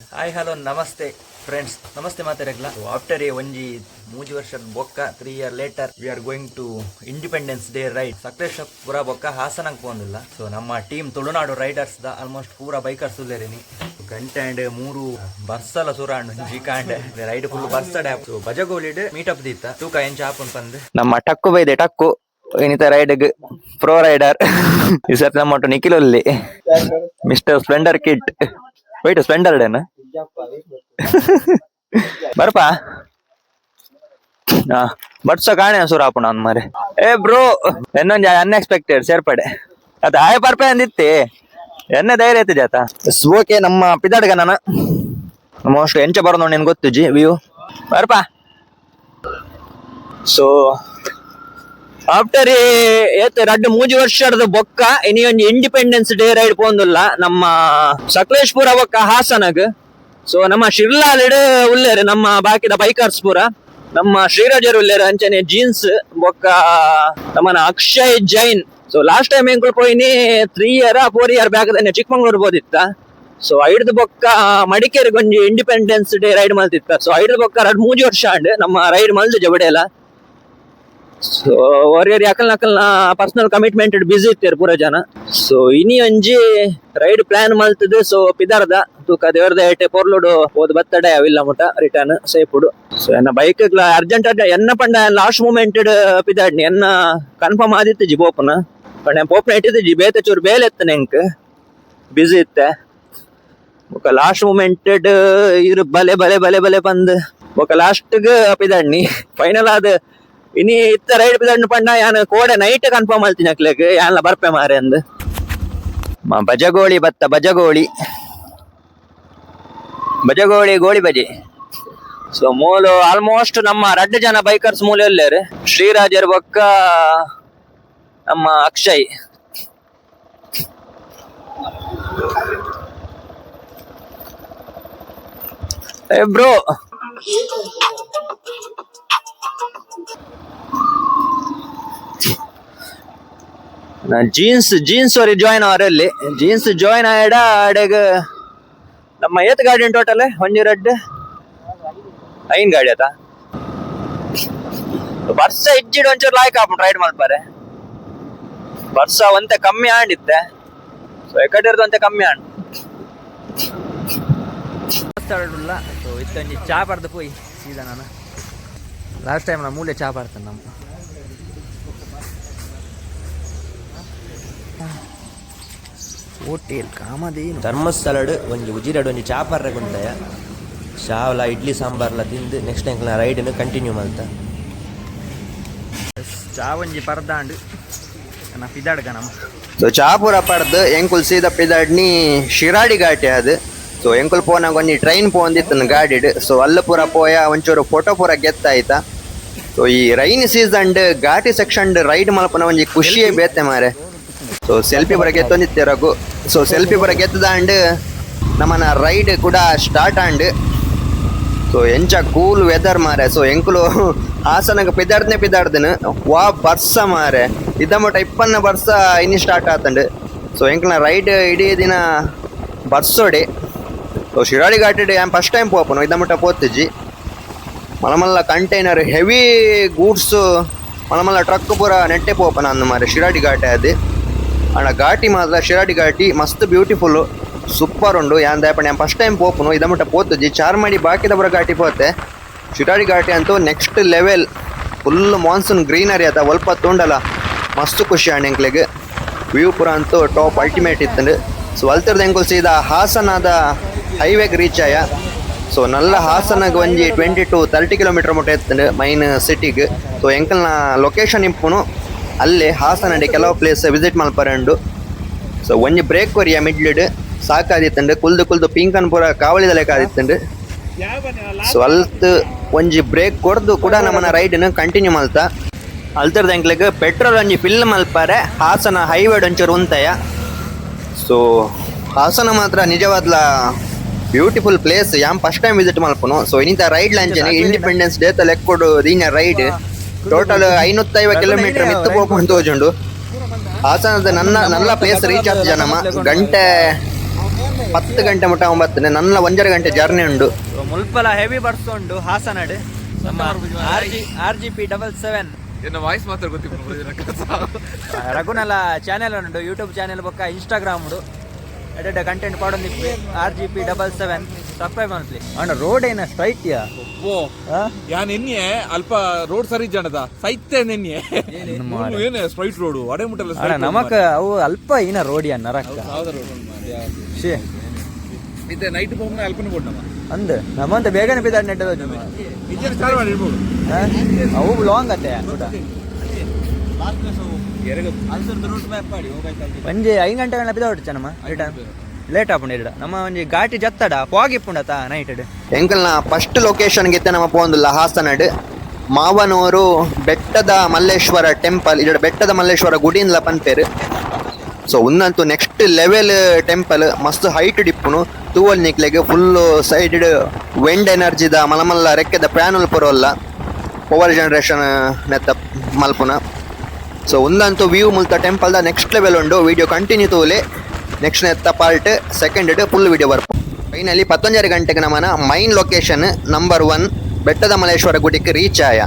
Hi hello ನಮಸ್ತೆ friends ನಮಸ್ತೆ ಮಾತಾಡಕ್ಲ after A ಒಂಜಿ ಮೂಜಿ ವರ್ಷದ ಬೊಕ್ಕ three year later we are going to Independence Day ride Sakleshpur ಬೊಕ್ಕ ಹಾಸನಂಗ್ ಪೋಂದಿಲ್ಲ. ಸೊ ನಮ್ಮ team Tulunadu riders the almost ಪೂರ ಬೈಕರ್ಸ್ ಉಲ್ಲೇರಿನಿ ಗಂಟೆ ಅಂಡ್ ಮೂರು ಬರ್ಸಲ ಸುರಾಂಡ್ ಜಿಕಾಂಡ್ ರೈಡ್ ಫುಲ್ ಬರ್ಸಡೆ ಸೊ ಮೀಟ್ ಅಪ್ ದಿತ್ತ ತೂಕ ಎಂಚ ಹಾಪನ್ ಪಂದ್. ನಮ್ಮ ಟಕ್ಕು ಬೈದೆ, ಟಕ್ಕು. ಇನ್ನಿತ ರೈಡ್ ಪ್ರೋ ರೈಡರ್ ಈ ಸರ್ತಿ ನಮ್ಮ Nikhil ಒಲ್ಲಿ. Mister Splendor kit white Splendor ಡೇನ ಬರ್ಪಾ ಬಟ್ಸ ಕಾಣೆ ಸುರಾಪುಣ ಅಂದ್ ಮಾರೆ. ಏ ಬ್ರೋ ಎನ್ನೊಂದ್ ಅನ್ಎಕ್ಸ್ಪೆಕ್ಟೆಡ್ ಸೇರ್ಪಡೆ. ಅದ ಆಯ್ ಪರ್ಪೆ ಅಂದಿತ್ತಿ. ಎನ್ನ ಧೈರ್ಯ ಐತಿ ಜಾತ. ಓಕೆ, ನಮ್ಮ ಪಿದಾಡ್ಗ ನಾನು. ಮೋಸ್ಟ್ ಎಂಚ ಬರೋದು ನಿನ್ ಗೊತ್ತು, ಜಿ ವ್ಯೂ ಬರ್ಪಾ ಸೊ ಆಫ್ಟರ್ ಏತ್ ರಡ್ಡು ಮೂಜಿ ವರ್ಷದ ಬೊಕ್ಕ ಇನಿ ಒಂಜಿ ಇಂಡಿಪೆಂಡೆನ್ಸ್ ಡೇ ರೈಡ್ ಪೋಂದುಲ್ಲ, ನಮ್ಮ ಸಕಲೇಶ್ಪುರ ಬೊಕ್ಕ ಹಾಸನಗ್. ಸೊ ನಮ್ಮ ಶಿರ್ಲಾಲಿಡ್ ಉಲ್ಲೇರು, ನಮ್ಮ ಬಾಕಿದ ಬೈಕರ್ಸ್ ಪೂರ. ನಮ್ಮ ಶ್ರೀರಾಜರ್ ಉಲ್ಲೇರು, ಅಂಚನೆ ಜೀನ್ಸ್ ಬೊಕ್ಕ, ನಮ್ಮನ Akshay Jain. So last time ಹೆಂಗ್ ಪೋಯಿನಿ three year four year back ತಾನೆ ಚಿಕ್ಕಮಂಗ್ಳೂರ್ ಬೋದಿತ್ತ ಸೊ ಐಡ್ದ ಬೊಕ್ಕ ಮಡಿಕೇರಿ ಗೊಂಜಿ ಇಂಡಿಪೆಂಡೆನ್ಸ್ ಡೇ ರೈಡ್ ಮಲ್ತಿತ್ತ. ಸೊ ಐಡ್ದ ಬೊಕ್ಕ ಎರಡು ಮೂಜಿ ವರ್ಷ ಅಂಡ್ ನಮ್ಮ ರೈಡ್ ಮಲ್ದು ಜಬಡೆಲ್ಲ ಸೊ ಅವ್ರಿಗೆ ಯಾಕಲ್ ನಕಲ್ನ ಪರ್ಸನಲ್ ಕಮಿಟ್ಮೆಂಟ್ ಬ್ಯುಸಿ ಇರ್ತಾರೆ ಪೂರ ಜನ. ಸೊ ಇನಿ ಒಂಜಿ ರೈಡ್ ಪ್ಲಾನ್ ಮಾಡ್ತದೆ ಸೊ ಪಿದಾರ್ದ ತೂಕ ದೇವರದ ಏಟೆ ಪೊರ್ಲುಡು ಹೋದ ಬತ್ತಡೆ ಅವಿಲ್ಲ ಮುಟ ರಿಟರ್ನ್ ಸೇಪುಡು ಸೊ ಎನ್ನ ಬೈಕ್ ಅರ್ಜೆಂಟ್ ಎನ್ನ ಪಂಡ ಲಾಸ್ಟ್ ಮೂಮೆಂಟ್ ಪಿದಾಡ್ನಿ ಎನ್ನ ಕನ್ಫರ್ಮ್ ಆದಿತ್ತು ಜಿ ಪೋಪನ ಪಂಡ ಪೋಪನ ಇಟ್ಟಿದ್ದು ಜಿ ಬೇತೆ ಚೂರು ಬೇಲೆ ಎತ್ತನೆ ನೆಂಕ್. ಬ್ಯುಸಿ ಇತ್ತೆ. ಬೊಕ ಲಾಸ್ಟ್ ಮೂಮೆಂಟ್ ಇರು ಬಲೆ ಬಲೆ ಬಲೆ ಬಲೆ ಬಂದ್. ಬೊಕ ಲಾಸ್ಟ್ಗೆ ಪಿದಾಡ್ನಿ ಫೈನಲ್ ಆದ ಇತ್ತ ರೈಡ್ ಪಿದಾಡ್ನ ಪಂಡ ಯಾನ್ ಕೋಡೆ ನೈಟ್ ಕನ್ಫರ್ಮ್ ಮಾಡ್ತೀನಿ ಅಕ್ಲೆಗ್. ಯಾನ್ಲ ಬರ್ಪೆ ಮಾರೆ ಅಂದ್. ಬಜಗೋಳಿ ಬತ್ತ ಬಜಗೋಳಿ ಬಜಗೋಳಿ ಗೋಳಿ ಬಜೆ ಸೊ ಮೂಲು ಆಲ್ಮೋಸ್ಟ್ ನಮ್ಮ ರಡ್ಡ್ ಜನ ಬೈಕರ್ಸ್ ಮೂಲ ಎಲ್ಲರು ಶ್ರೀರಾಜರ್ ಬೊಕ್ಕ, ನಮ್ಮ ಅಕ್ಷಯ್. ಬ್ರೋ. ಜೀನ್ಸ್ ಜೀನ್ಸ್ ಅವ್ರಿ ಜಾಯ್ನ್ ಅವರಲ್ಲಿ. ಜೀನ್ಸ್ ಜಾಯ್ನ್ ಆಯ್ಡ ಆಡೆಗ ನಮ್ಮ ಏತ್ ಗಾಡಿ ಉಂಟು ಟೋಟಲ್ ಒಂಜಿ ರೆಡ್ ಐನ್ ಗಾಡಿ ಆತ ವರ್ಷ ಇಜ್ಜಿಡ್ ಒಂಚೂರು ಲಾಯ್ಕ್ ಆಪುಂಡು ರೈಡ್ ಮಾಡ್ಬಾರೆ ವರ್ಷ ಒಂತೆ ಕಮ್ಮಿ ಆಂಡಿತ್ತೆ. ಸೊ ಎಕಡಿರ್ದು ಒಂತೆ ಕಮ್ಮಿ ಆಂಡ್. ಮಾತಾಡಲ್ಲ ಸೊ ಇತ್ತೊಂಜಿ ಚಾ ಬರ್ದು ಪೋಯಿ ಸೀದಾ ನಾನು. ಲಾಸ್ಟ್ ಟೈಮ್ ನಾ ಮೂಲೆ ಚಾ ಪಾಡ್ತೇನೆ ನಮ್ಮ ಹೋಟೆಲ್ ಕಾಮಧೇನು. ಧರ್ಮಸ್ಥಳಡ್ ಒಂಜಿ ಉಜಿರಡು ಒಂಜಿ ಚಾಪರ್ರೆ ಗುಂಟಯ ಶಾವಲ ಇಡ್ಲಿ ಸಾಂಬಾರ್ಲ ತಿಂದು ನೆಕ್ಸ್ಟ್ ಎಂಕ್ಲ ರೈಡನ್ನು ಕಂಟಿನ್ಯೂ ಮಾಡ್ತ. ಚಾವಂಜಿ ಪರ್ದಾಂಡು. ನಾ ಪಿದಾಡ್ಗ ನಮ್ಮ ಸೊ ಚಾಪುರ ಪಡ್ದು ಎಂಕುಲ್ ಸೀದ ಪಿದಾಡ್ನಿ ಶಿರಾಡಿ ಘಾಟಿ ಅದು. ಸೊ ಎಂಕುಲ್ ಪೋನಾಗ ಒಂಜಿ ಟ್ರೈನ್ ಪೋಂದಿತ್ತು ಗಾಡಿಡ್. ಸೊ ಅಲ್ಲ ಪೂರ ಪೋಯ ಒಂಚೂರು ಫೋಟೋ ಪೂರ ಗೆತ್ತಾಯ್ತ. ಸೊ ಈ ರೈನ್ ಸೀಸನ್ ಘಾಟಿ ಸೆಕ್ಷನ್ ರೈಡ್ ಮಲ್ಪನ ಒಂಜಿ ಖುಷಿಯೇ ಬೇತೆ ಮಾರೆ. ಸೊ ಸೆಲ್ಫಿ ಪೂರ ಗೆತ್ತೊಂದಿತ್ತೆ ರಘು. ಸೊ ಸೆಲ್ಫಿ ಪೂರ ಅಂಡ್ ನಮ್ಮನ ರೈಡ್ ಕೂಡ ಸ್ಟಾರ್ಟ್ ಆಂಡ್ ಸೊ ಎಂಚ ಕೂಲ್ ವೆದರ್ ಮಾರೆ. ಸೊ ಎಂಕುಲು ಹಾಸನಗ ಪಿದಾಡ್ದನೆ ಪಿದಾಡ್ದನು ವಾ, ಬರ್ಸ ಮಾರೆ. ಇದ್ದ ಮಟ್ಟ ಇಪ್ಪನ್ನ ಬರ್ಸ ಇನ್ನು ಸ್ಟಾರ್ಟ್ ಆತಂಡು. ಸೊ ಎಂಕಲ್ನ ರೈಡ್ ಇಡೀ ದಿನ ಬರ್ಸೋಡಿ. ಸೊ ಶಿರಾಡಿ ಘಾಟಿ ಆ್ಯಮ್ ಫಸ್ಟ್ ಟೈಮ್ ಪೋಪನು. ಇದ್ದ ಮಟ್ಟ ಪೋತಿಜ್ಜಿ ಮಲಮಲ್ಲ ಕಂಟೈನರ್ ಹೆವಿ ಗೂಡ್ಸ್ ಮಲಮಲ್ಲ ಟ್ರಕ್ ಪೂರ ನೆಟ್ಟೆ ಪೋಪನ ಅಂದ ಮಾರೆ ಶಿರಾಡಿ ಘಾಟೆ ಅದು. ಅಣ್ಣ, ಘಾಟಿ ಮಾತ್ರ, ಶಿರಾಡಿ ಘಾಟಿ, ಮಸ್ತ್ ಬ್ಯೂಟಿಫುಲ್ ಸೂಪರ್ ಉಂಡು. ದಾಯಪಣೆ ನಾನು ಫಸ್ಟ್ ಟೈಮ್ ಪೋಪುನು, ಇದ ಮುಟ್ಟ ಪೋತುಜಿ ಚಾರ್ಮಾಡಿ ಬಾಕಿದ ಬರ ಘಾಟಿ ಪೋತೆ. ಶಿರಾಡಿ ಘಾಟಿ ಅಂತೂ next level full monsoon greenery ಆತ ಒಲ್ಪ ತುಂಡಲ ಮಸ್ತ್ ಖುಷಿ ಆಂಡ್ ಎಂಕ್ಲೆಗ್ ವ್ಯೂ ಪುರ ಅಂತೂ ಟಾಪ್ ಅಲ್ಟಿಮೇಟ್ ಇತ್ತಂಡು. ಸೊ ಅಲ್ತಿರ್ದ ಎಂಕುಲ್ ಸೀದಾ ಹಾಸನದ ಹೈವೇಗ್ ರೀಚ್ ಆಯ. ಸೊ ನಲ್ಲ ಹಾಸನಗ್ ಒಂಜಿ ಟ್ವೆಂಟಿ ಟು ತರ್ಟಿ ಕಿಲೋಮೀಟರ್ ಮುಟ್ಟ ಎತ್ತುಂಡು ಮೈನ್ ಸಿಟಿಗೆ ಸೊ ಎಂಕಲ್ನ ಲೊಕೇಶನ್ ಇಂಪುನು ಅಲ್ಲಿ ಹಾಸನಡಿ ಕೆಲವು ಪ್ಲೇಸ್ ವಿಸಿಟ್ ಮಲ್ಪರಂಡು ಸೊ ಒಂಜಿ ಬ್ರೇಕ್ ಕೊರಿಯ ಮಿಡ್ಲಿಡ್ ಸಾಕಾದಿತ್ತಂಡು ಕುಲ್ದು ಕುಲ್ದು ಪಿಂಕನ್ ಪೂರ ಕಾವಳಿದ ಲೆಕ್ಕ ಆದಿತ್ತಂಡು ಸೊ ಅಲ್ತ್ ಒಂಜಿ ಬ್ರೇಕ್ ಕೊಡ್ದು ಕೂಡ ನಮ್ಮನ ರೈಡ್ ಕಂಟಿನ್ಯೂ ಮಲ್ತ ಅಲ್ತರದ ಎಂಕ್ಲೆಗ್ ಪೆಟ್ರೋಲ್ ಒಂಜಿ ಫಿಲ್ ಮಲ್ಪಾರೆ ಹಾಸನ ಹೈವೇಡ್ ಒಂಚೂರು ಉಂತಯ ಸೊ ಹಾಸನ ಮಾತ್ರ ನಿಜವಾದ್ಲ beautiful place yam first time visit ಮಲ್ಪನು ಸೊ ಇನ್ನಿತ ರೈಡ್ ಲಂಚನೆ ಇಂಡಿಪೆಂಡೆನ್ಸ್ ಡೇ ತ ಲೆಕ್ಕೊಡು ದೀನ ರೈಡ್ ಟೋಟಲ್ ಐನೂತ್ತೈವ ಕಿಲೋಮೀಟರ್ ಮಿತ್ತು ಹೋಗ್ಕೊಂಡು ತೋಜುಂಡು ಹಾಸನದ ನನ್ನ ನನ್ನ ಪ್ಲೇಸ್ ರೀಚ್ ಆಗ್ತದೆ ನಮ್ಮ ಗಂಟೆ ಹತ್ತು ಗಂಟೆ ಮುಟ್ಟ ಒಂಬತ್ತನೇ ನನ್ನ ಒಂದೆರಡು ಗಂಟೆ ಜರ್ನಿ ಉಂಡು. ಮುಲ್ಪಲ ಹೆವಿ ಬರ್ಸ್ ಉಂಡು ಹಾಸನಡೆ ನಮ್ಮ R G R G P double seven ಎನ್ನ ವಾಯ್ಸ್ ಮಾತ್ರ ಗೊತ್ತಿಲ್ಲ ರಘುನಲ ಚಾನೆಲ್ ಉಂಡು ಯೂಟ್ಯೂಬ್ ಚಾನೆಲ್ ಬೊಕ್ಕ ಇನ್ಸ್ಟಾಗ್ರಾಮ್ ಉಂಡು. ಎಡೆ content ಪಾಡೊಂದಿಪ್ಪಿ R G P double seven subscribe ಮಾಡ್ಲಿ ಅಣ್ಣ ರೋಡ್ ಏನ ಸ್ಟ್ರೈಟ್ ಯಾ? ಓ ಯಾ ನಿನ್ನೆ ಅಲ್ಪ ರೋಡ್ ಸರಿ ಜನದ ಸೈತೆ ನಿನ್ನೆ. ಏನೇ ಸ್ಟ್ರೈಟ್ ರೋಡ್ ಅಡೆ ಮುಟ್ಟಲ್ಲ ಅಣ್ಣ ನಮಕ್ ಅವು ಅಲ್ಪ ಇನ ರೋಡ್ ಯಾ ನರಕ್ಕ? ಶೇ ಇದೆ ನೈಟ್ ಹೋಗ್ನ ಅಲ್ಪನ ಕೊಟ್ಟಮ್ಮ ಅಂದ್ ನಮ್ಮಂತ ಬೇಗನೆ ಬಿದ್ದಾಡ್ ನೆಟ್ಟದ ಇಂಜಿನ್ ಸ್ಟಾರ್ಟ್ ಮಾಡಿ ಇರ್ಬೋದು ಅವು ಲಾಂಗ್ ಅತ್ತೆ ಒಂಜಿ ಐದು ಗಂಟೆ ಗಂಟೆ ಬಿದ್ದ ಹೊಡ್ಚ ನಮ್ಮ ರಿಟರ್ನ್ ಲೇಟ್ ಆಪುಂಡು ನಮ್ಮ ಒಂಜಿ ಗಾಟಿ ಜತ್ತಡ ಪೋಗಿಪ್ಪುಂಡತ ನೈಟ್ ಎಂಕಲ್ನ ಫಸ್ಟ್ ಲೊಕೇಶನ್ ಗಿತ್ತ ನಮ್ಮ ಪೋಂದುಲ್ಲ ಹಾಸನಡ್. ಮಾವನೂರು ಬೆಟ್ಟದ ಮಲ್ಲೇಶ್ವರ ಟೆಂಪಲ್ ಇಡ ಬೆಟ್ಟದ ಮಲ್ಲೇಶ್ವರ ಗುಡಿನ್ಲ ಪನ್ಪೇರು. ಸೊ ಉನ್ನಂತೂ ನೆಕ್ಸ್ಟ್ ಲೆವೆಲ್ ಟೆಂಪಲ್ ಮಸ್ತ್ ಹೈಟ್ ಡಿಪ್ಪುನು, ತೂವಲ್ ನಿಕ್ಲೆಗೆ ಫುಲ್ ಸೈಡ್ ವೆಂಡ್ ಎನರ್ಜಿದ ಮಲಮಲ್ಲ ರೆಕ್ಕೆದ ಪ್ಯಾನಲ್ ಪುರೋಲ್ಲ ಪವರ್ ಜನರೇಷನ್ ನೆತ್ತ ಮಲ್ಪುನ. ಸೊ ಒಂದಂತೂ ವ್ಯೂ ಮುಲ್ತ ಟೆಂಪಲ್ದ ನೆಕ್ಸ್ಟ್ ಲೆವೆಲ್ ಉಂಡು. ವಿಡಿಯೋ ಕಂಟಿನ್ಯೂ ತೂಲೆ ನೆಕ್ಸ್ಟ್ ನೆತ್ತ ಪಾರ್ಟ್ ಸೆಕೆಂಡ್ ಫುಲ್ ವಿಡಿಯೋ ಬರ್ಪು ಫೈನಲಿ ಪತ್ತೊಂಜರ ಗಂಟೆಗೆ ನಮ್ಮನ ಮೈನ್ ಲೊಕೇಶನ್ ನಂಬರ್ ಒನ್ ಬೆಟ್ಟದ ಮಲೇಶ್ವರ ಗುಡಿಗೆ ರೀಚ್ ಆಯ.